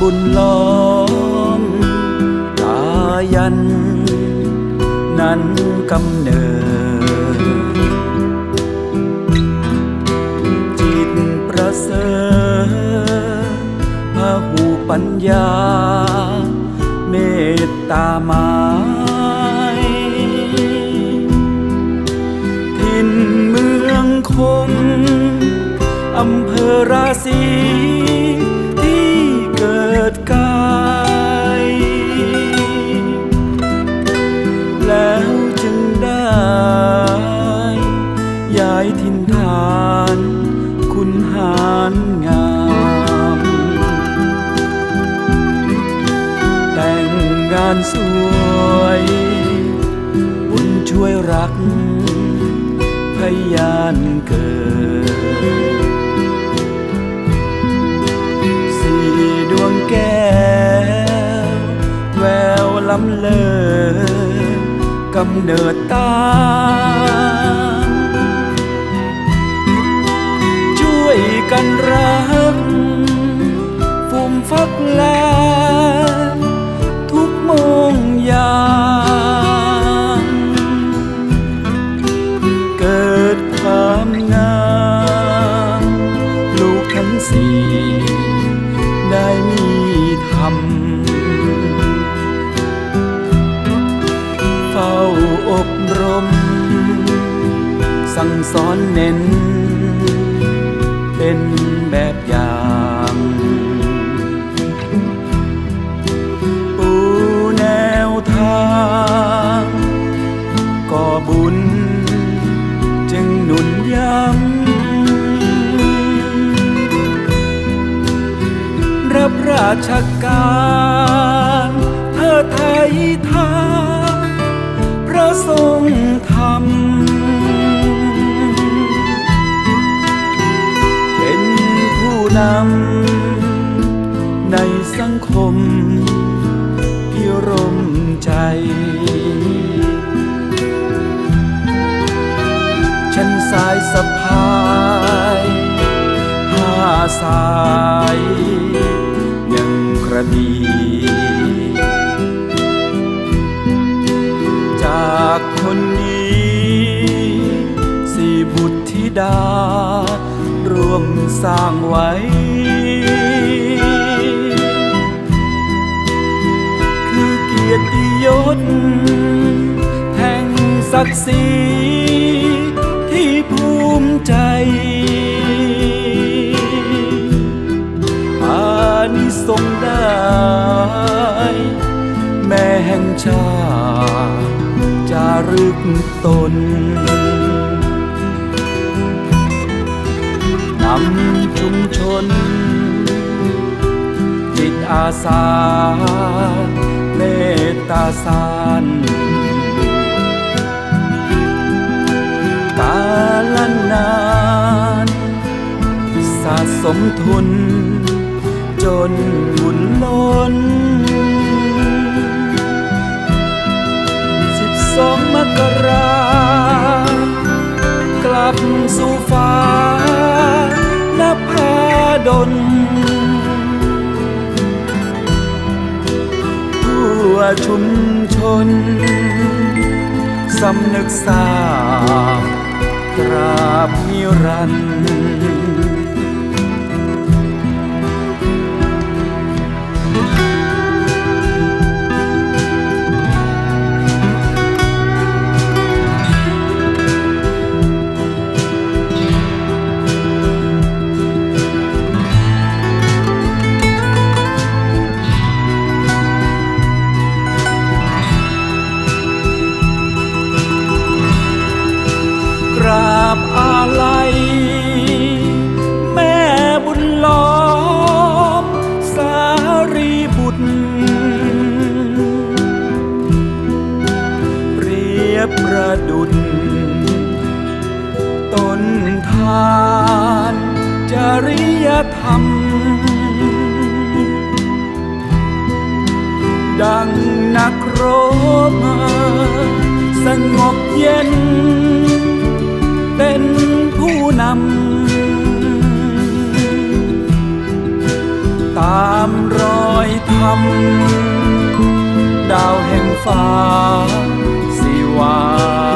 บุญล้อมตายัน นั้นกำเนิด จิตประเสริฐพระหูปัญญา เมตตาไม้ถิ่นเมืองคง อำเภอราศีานสวย บุญช่วยรัก พยานเกิด สี่ดวงแก้ว แววล้ำเลิศกำเนิดตา ธรรมเฝ้าอบรม สั่งสอนเน้น เป็นแบบอย่างปูแนวทางก่อบุญ จึงหนุนย้ำ ราชการเทิดไทยทางพระทรงธรรม เป็นผู้นำในสังคมพิรมใจ ฉันสายสะพายผ้าสาย บีจากคนนี้สี่บุตรธิดา ร่วมสร้างไว้ คือเกียรติยศแห่งศักดิ์ศรี ห่งชาติจารึกตนนำชุมชน จิตอาสาเมตตาสานกาลนานสะสมทุน จนบุญล้น องมกรา กลับสู่ฟ้านภาดลทั่วชุมชน สำนึกสาบตราบนิรันดร์ บอาลัย แม่บุญล้อม สารีบุตร เปรียบประดุจต้นทานจริยธรรม ดังนักโรบสงบเย็น เป็นผู้นำ ตามรอยธรรม ดาวแห่งฟ้าสีวา